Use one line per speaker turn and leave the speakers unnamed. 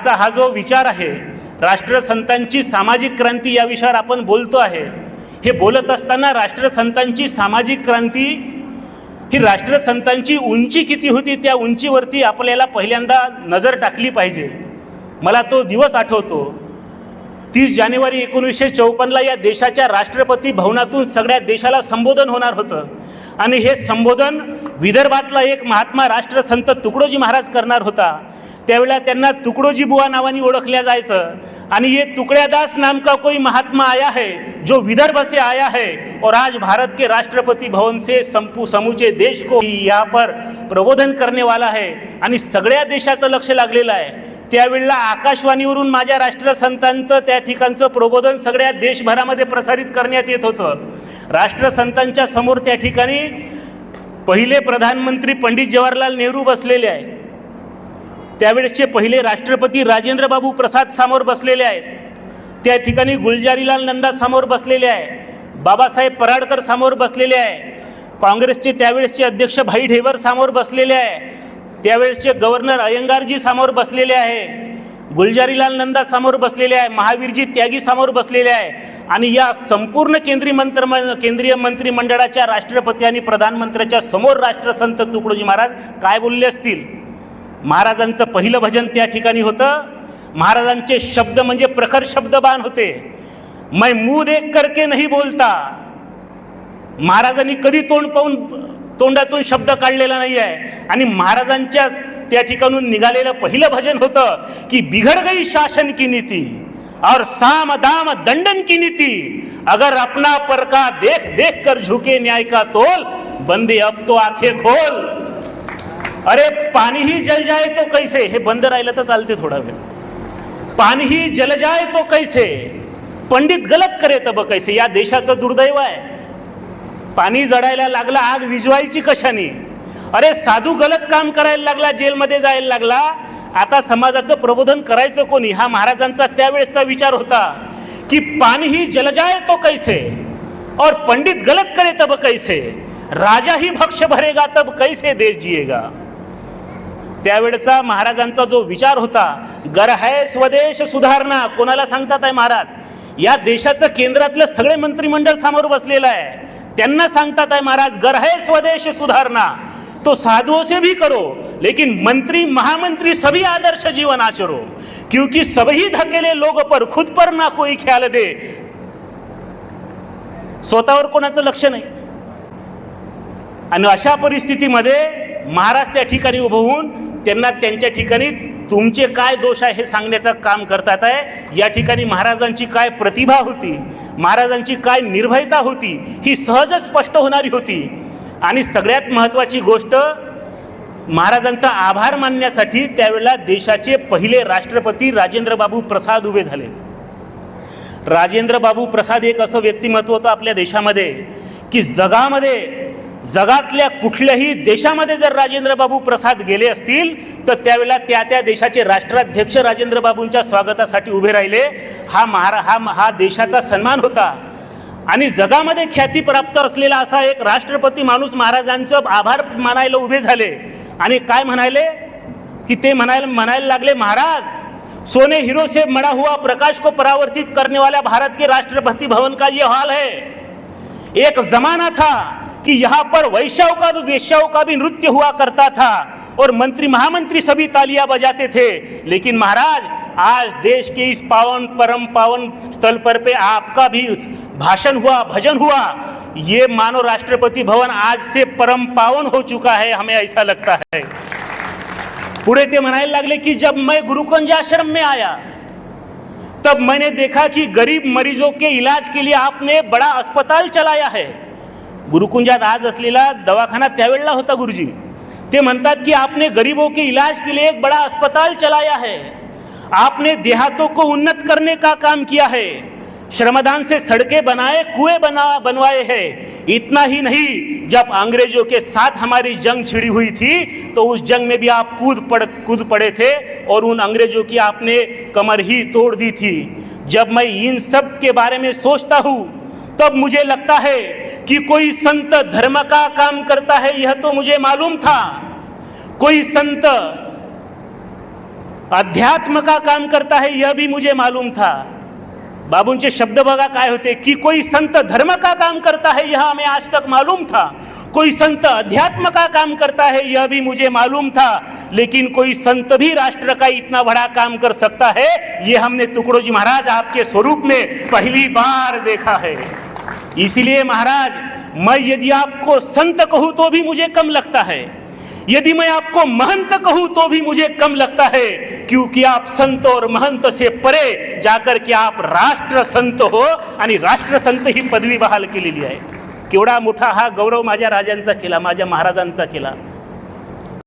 आजचा हा जो विचार आहे राष्ट्रसंतांची सामाजिक क्रांती या विषयावर आपण बोलतो आहे. हे बोलत असताना राष्ट्रसंतांची सामाजिक क्रांती ही राष्ट्रसंतांची उंची किती होती त्या उंचीवरती आपल्याला पहिल्यांदा नजर टाकली पाहिजे. मला तो दिवस आठवतो. तीस जानेवारी एकोणीसशे चौपन्नला या देशाच्या राष्ट्रपती भवनातून सगळ्या देशाला संबोधन होणार होतं. आणि हे संबोधन विदर्भातला एक महात्मा राष्ट्रसंत तुकडोजी महाराज करणार होता. त्यावेळेला त्यांना तुकडोजी बुवा नावाने ओळखल्या जायचं. आणि ये तुकड्यादास नाम का कोई महात्मा आया है जो विदर्भ से आया है और आज भारत के राष्ट्रपति भवन से संपू समूचे देश को यहाँ पर प्रबोधन करने वाला है. आणि सगळ्या देशाचं लक्ष लागलेलं आहे. त्यावेळेला आकाशवाणीवरून माझ्या राष्ट्रसंतांचं त्या ठिकाणचं प्रबोधन सगळ्या देशभरामध्ये प्रसारित करण्यात येत होतं. राष्ट्रसंतांच्या समोर त्या ठिकाणी पहिले प्रधानमंत्री पंडित जवाहरलाल नेहरू बसलेले आहे. त्यावेळेसचे पहिले राष्ट्रपती राजेंद्र बाबू प्रसाद समोर बसलेले आहेत. त्या ठिकाणी गुलजारीलाल नंदा समोर बसलेले आहे बाबासाहेब पराडकर समोर बसलेले आहे काँग्रेसचे त्यावेळेसचे अध्यक्ष भाई ढेवर समोर बसलेले आहे त्यावेळेसचे गव्हर्नर अयंगारजी समोर बसलेले आहे गुलजारीलाल नंदा समोर बसलेले आहे महावीरजी त्यागी समोर बसलेले आहे आणि या संपूर्ण केंद्रीय मंत्र केंद्रीय मंत्रिमंडळाच्या राष्ट्रपती आणि प्रधानमंत्र्याच्या समोर राष्ट्रसंत तुकडोजी महाराज काय बोलले असतील? महाराजांचं पहिलं भजन त्या ठिकाणी होतं. महाराजांचे शब्द म्हणजे प्रखर शब्दबाण होते. मै मूद देख करके नाही बोलता. महाराजांनी कधी तोंड पाहून तोंडातून शब्द काढलेला नाही आहे आणि महाराजांच्या त्या ठिकाणून निघालेलं पहिलं भजन होतं की बिघड गई शासन की नीती और साम दाम दंडन की नीति. अगर अपना परका देख देख कर झुके न्याय का तोल बंदे अब तो आंखें खोल. अरे पाणी ही जल जाए तो कैसे? हे बंद राहिलं तर चालते थोडा वेळ. पाणी ही जल जाए तो कैसे? पंडित गलत करे तब कैसे? या देशाचं दुर्दैव आहे. पाणी जडायला लागला आग विजवायची कशाने? अरे साधू गलत काम करायला लागला जेलमध्ये जायला लागला. आता समाजाचं प्रबोधन करायचं कोणी? हा महाराजांचा त्यावेळेसचा विचार होता की पाणी ही जल जाए तो कैसे? और पंडित गलत करे तब कैसे? राजा ही भक्ष भरेगा तब कैसे देश जिएगा? त्यावेळचा महाराजांचा जो विचार होता गर है स्वदेश सुधारणा कोणाला सांगतात आहे महाराज? या देशाचं केंद्रातलं सगळे मंत्रिमंडळ समोर बसलेलं आहे. त्यांना सांगतात आहे महाराज गर है स्वदेश सुधारणा तो साधुओं से भी करो लेकिन मंत्री महामंत्री सभी आदर्श जीवन आचरो क्योंकि सभी धकेले लोग पर खुद पर ना कोई ख्याल दे। स्वतःवर कोणाचं लक्ष नाही. आणि अशा परिस्थितीमध्ये महाराज त्या ठिकाणी उभं होऊन त्यांना त्यांच्या ठिकाणी तुमचे काय दोष आहे हे सांगण्याचं काम करतात आहे. या ठिकाणी महाराजांची काय प्रतिभा होती महाराजांची काय निर्भयता होती ही सहजच स्पष्ट होणारी होती. आणि सगळ्यात महत्त्वाची गोष्ट महाराजांचा आभार मानण्यासाठी त्यावेळेला देशाचे पहिले राष्ट्रपती राजेंद्रबाबू प्रसाद उभे झाले. राजेंद्रबाबू प्रसाद एक असं व्यक्तिमत्व होतं आपल्या देशामध्ये की जगामध्ये जगातल्या कुठल्याही देशामध्ये जर राजेंद्र बाबू प्रसाद गेले असतील तर त्यावेळेला त्या त्या देशाचे राष्ट्राध्यक्ष राजेंद्र बाबूंच्या स्वागतासाठी उभे राहिले. हा महारा हा हा देशाचा सन्मान होता. आणि जगामध्ये ख्याती प्राप्त असलेला असा एक राष्ट्रपती माणूस महाराजांचं आभार मानायला उभे झाले. आणि काय म्हणाले? की ते म्हणायला म्हणायला लागले महाराज सोने हीरो से मड़ा हुआ प्रकाश को परावर्तित करने वाला भारत के राष्ट्रपति भवन का ये हाल है। एक जमाना था कि यहाँ पर वैश्याओं का भी वेश्याओं का भी नृत्य हुआ करता था और मंत्री महामंत्री सभी तालियाँ बजाते थे। लेकिन महाराज, आज देश के इस पावन, परम पावन स्थल पर पे आपका भी भाषण हुआ, भजन हुआ। ये मानो राष्ट्रपति भवन आज से परम पावन हो चुका है, हमें ऐसा लगता है। पुढे ते म्हणायला लागले की जब मैं गुरुकुंज आश्रम में आया, तब मैंने देखा कि गरीब मरीजों के इलाज के लिए आपने बड़ा अस्पताल चलाया है। गुरुकुंजात आज असलेला दवाखाना त्यावेळेला होता गुरुजी. ते म्हणतात की, आपने गरीबों के इलाज के लिए एक बड़ा अस्पताल चलाया है. आपने देहातों को उन्नत करने का काम किया है. श्रमदान से सड़कें बनाए, कुएँ बना, बनवाए हैं. इतना ही नहीं, जब अंग्रेज़ों के साथ हमारी जंग छिड़ी हुई थी तो उस जंग में भी आप कूद पड़, कूद पड़े थे और उन अंग्रेज़ों की आपने कमर ही तोड़ दी थी. जब मैं इन सब के बारे में सोचता हूँ, तब मुझे लगता है कि कोई संत धर्म का काम करता है, यह तो मुझे मालूम था। कोई संत अध्यात्म का काम करता है, यह भी मुझे मालूम था। बाबूंचे शब्द बघा काय होते, की कोई संत धर्म का काम करता है, यह हमें आज तक मालूम था। कोई संत अध्यात्म का काम करता है, यह भी मुझे मालूम था। लेकिन कोई संत भी राष्ट्र का इतना बड़ा काम कर सकता है, ये हमने टुकड़ो जी महाराज आपके स्वरूप में पहली बार देखा है। इसीलिए महाराज मैं यदि आपको संत कहूँ तो भी मुझे कम लगता है। यदि मैं आपको महंत कहूँ तो भी मुझे कम लगता है क्योंकि आप संत और महंत से परे जाकर के आप राष्ट्र संत हो आणि राष्ट्र संत ही पदवी बहाल केलेली आहे। केवढा मोठा हा गौरव माझ्या राजांचा केला माझ्या महाराजांचा केला।